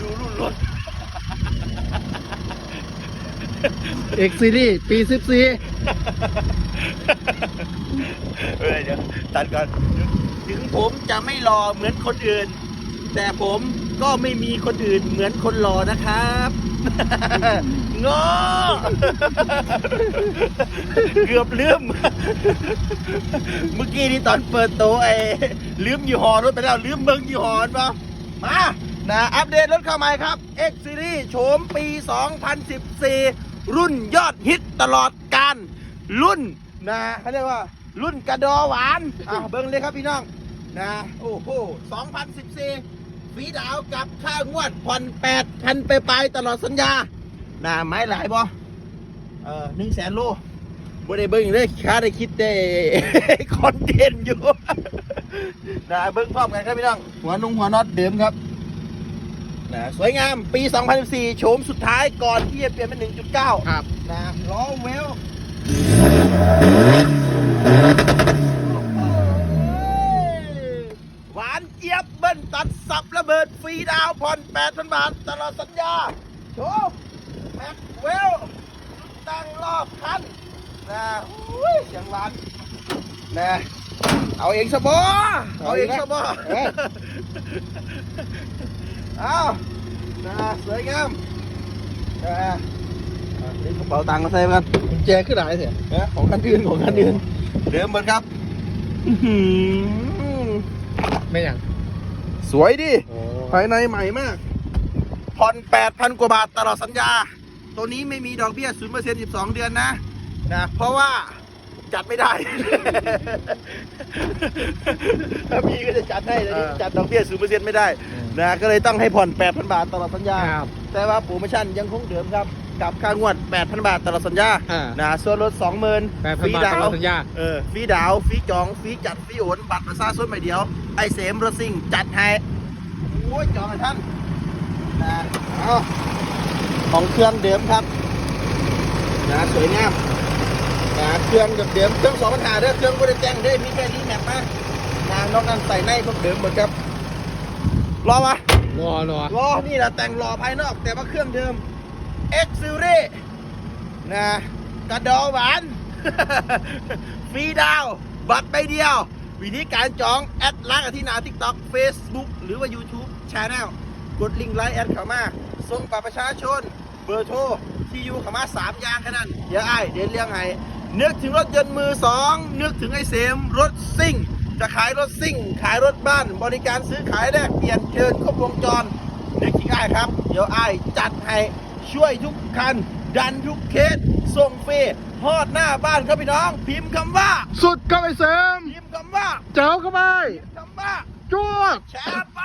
ดูรุ่นรถ เอ็กซีรีปีสิบสี่เออเดี๋ยวตัดก่อน ถึงผมจะไม่รอเหมือนคนอื่น แต่ผมก็ไม่มีคนอื่นเหมือนคนรอนะครับงอเกือบลืม เมื่อกี้นี่ตอนเปิดโตะไอ้ลืมยี่ห้อรถไปแล้ว ลืมเบิ้งยี่ห้อมันปะมา นะอัปเดตรถเข้าใหม่ครับ X Series โฉมปี 2014 รุ่นยอดฮิตตลอดการรุ่นนะเขาเรียกว่ารุ่นกระดอหวานอะเบิ้งเลยครับพี่น้องนะโอ้โห 2014ฝีดาวกับค่างวดผ่อน8,000 ไปไปตลอดสัญญานะไม้หลายบ่เออหนึ่งแสนโลบ่ได้เบิ้งเลยค่าได้คิดได้คอนเทนต์อยู่นะเบิ้งพร้อมกันครับพี่น้อง หัวนุ่งหัวน็อตเดิมครับ นะสวยงามปี 2014โฉมสุดท้ายก่อนที่จะเปลี่ยนเป็น 1.9 ครับ นะล้อเวลหวานเจี๊ยบเบิ้ลตัดสับระเบิดฟรีดาวผ่อน 8,000 บาท ตลอดสัญญาโชมแม็กเวลตั้งรอบคันนะอุ้ยเสียงหวานนะ เอาเองสบอเอาเองสบอเอ้ยเอานะสวยงามนะอะเดี๋ยวกระเป๋าตังค์มาใส่กันกุญแจขึ้นไหนเสียนะของคันอื่นของคันอื่นเดิมเหมือนครับอื้อหือไม่ยังสวยดิโอ้ภายในใหม่มากผ่อน8,000กว่าบาทตลอดสัญญา ตัวนี้ไม่มีดอกเบี้ย0% 12เดือนนะนะ เพราะว่า จัดไม่ได้ ถ้ามีก็จะจัดให้แต่นี่จัดดอกเบี้ย0%ไม่ได้นะก็เลยต้องให้ผ่อน8,000บาทตลอดสัญญาครับแต่ว่าโปรโมชั่นยังคงเดิมครับกับค่างวด 8,000 บาทตลอดสัญญาอ่านะส่วนลด20,000แปดพันบาทตลอดสัญญาเออฟรีดาวฟรีจองฟรีจัดฟรีโอนบัตรประชาชนใบเดียว ไอเสมรถซิ่งจัดให้โอ้ยจองให้ท่านนะเอาของเครื่องเดิมครับ นะสวยงาม นะเครื่องเดิมๆเครื่องสองปัญหาเด้อเครื่องบริแจ้งเด้อมีแค่นี้แมปมานะนอกนั้นใส่ในพวกเดิมหมดครับ รอมารอรอรอนี่แหละแต่งรอภายนอก แต่ว่าเครื่องเดิม X Series นะกระดอหวานฟรีดาว บัตรใบเดียว วิธีการจองแอดไลน์กับที่หนา TikTok Facebook หรือว่า YouTube Channel กดลิงก์ไลน์แอดเข้ามาส่งบัตรประชาชน เบอร์โทรที่อยู่เข้ามา3อย่างแค่นั้นเดี๋ยวไอ้ายเดี๋ยวเลี้ยงให้ นึกถึงรถยนต์มือสองนึกถึงไอ้เสมรถซิ่ง จะขายรถซิ่ง ขายรถบ้าน บริการซื้อขายแลกเปลี่ยนเชิญครบวงจรนึกถึงไอ้ายครับ เดี๋ยวไอ้ายจัดให้ช่วยทุกคัน ดันทุกเคสส่งฟรีฮอดหน้าบ้านครับพี่น้อง พิมพ์คำว่า สุดก็ไปเสริมพิมพ์คำว่าเจ้าเข้าไปพิมพ์คำว่าจวดแชร์ไป